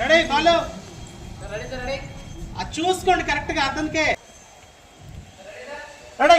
Ready Balu ready ready అది చూసుకోండి correct గా అతనికే రెడీ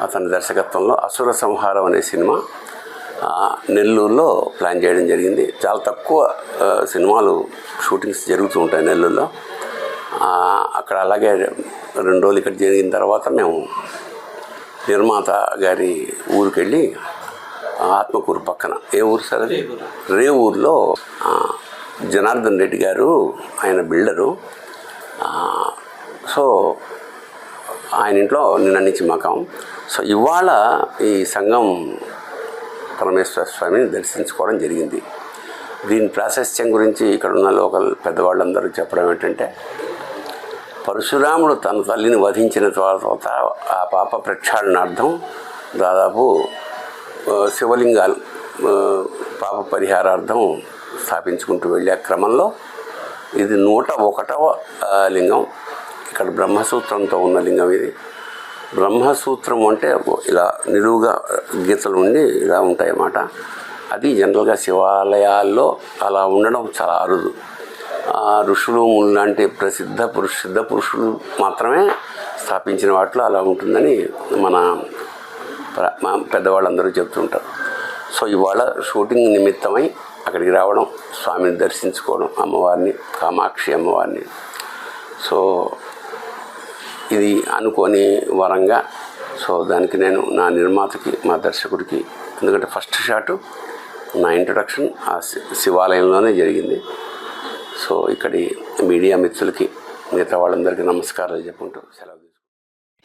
అతని దర్శకత్వంలో అసుర సంహారం అనే సినిమా నెల్లూరులో ప్లాన్ చేయడం జరిగింది. చాలా తక్కువ సినిమాలు షూటింగ్స్ జరుగుతూ ఉంటాయి నెల్లూరులో. అక్కడ అలాగే రెండు రోజులు ఇక్కడ జరిగిన తర్వాత మేము నిర్మాత గారి ఊరికి వెళ్ళి ఆత్మకూరు పక్కన. ఏ ఊరు సార్ అది? రేవూరులో ఆ, జనార్దన్ రెడ్డి గారు ఆయన బిల్డరు. సో ఆయన ఇంట్లో నిన్న నుంచి మకాం సో ఇవాళ ఈ సంఘం పరమేశ్వర స్వామిని దర్శించుకోవడం జరిగింది. దీని ప్రాశస్త్యం గురించి ఇక్కడ ఉన్న లోకల్ పెద్దవాళ్ళందరూ చెప్పడం ఏంటంటే పరశురాముడు తన తల్లిని వధించిన తర్వాత ఆ పాప ప్రక్షాళనార్థం దాదాపు శివలింగాలు పాప పరిహారార్థం స్థాపించుకుంటూ వెళ్ళే క్రమంలో ఇది నూట ఒకటవ లింగం. ఇక్కడ బ్రహ్మసూత్రంతో ఉన్న లింగం ఇది. బ్రహ్మసూత్రం అంటే ఇలా నిలువుగా గీతలు ఉండి ఇలా ఉంటాయన్నమాట. అది జనరల్గా శివాలయాల్లో అలా ఉండడం చాలా అరుదు. ఆ ఋషులు మునులు లాంటి ప్రసిద్ధ పురుష సిద్ధ పురుషులు మాత్రమే స్థాపించిన వాటిలో అలా ఉంటుందని మన మా పెద్దవాళ్ళందరూ చెప్తుంటారు. సో ఇవాళ షూటింగ్ నిమిత్తమై అక్కడికి రావడం స్వామిని దర్శించుకోవడం అమ్మవారిని కామాక్షి అమ్మవారిని. సో ఇది అనుకోని వరంగా. సో దానికి నేను నా నిర్మాతకి మా దర్శకుడికి ఎందుకంటే ఫస్ట్ షాటు నా ఇంట్రడక్షన్ ఆ శి- శివాలయంలోనే జరిగింది. సో ఇక్కడి మీడియా మిత్రులకి మిగతా వాళ్ళందరికీ నమస్కారాలు చెప్పుకుంటూ సెలవు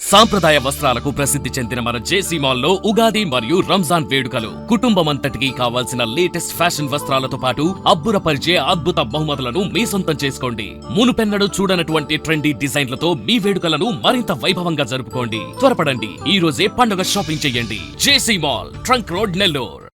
సాంప్రదాయ వస్త్రాలకు ప్రసిద్ధి చెందిన మన జేసీ మాల్లో ఉగాది మరియు రంజాన్ వేడుకలు. కుటుంబమంతటికి కావాల్సిన లేటెస్ట్ ఫ్యాషన్ వస్త్రాలతో పాటు అబ్బురపరిచే అద్భుత బహుమతులను మీ సొంతం చేసుకోండి. మునుపెన్నడూ చూడనటువంటి ట్రెండీ డిజైన్లతో మీ వేడుకలను మరింత వైభవంగా జరుపుకోండి. త్వరపడండి. ఈ రోజే పండుగ షాపింగ్ చేయండి. JC mall trunk road Nellore.